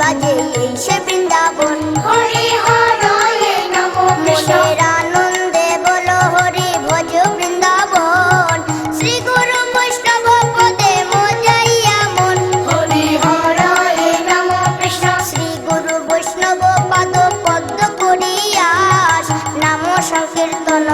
বাজে এই সে বৃন্দাবন। হরি হরয়ে নমো মনের আনন্দে বলো হরি ভজ বৃন্দাবন। শ্রী গুরু বৈষ্ণব পদে মজাইয়া মন হরি হরয়ে নমো কৃষ্ণ। শ্রী গুরু বৈষ্ণব পাদ পদ্ম করিয়াস। নাম সংকীর্তন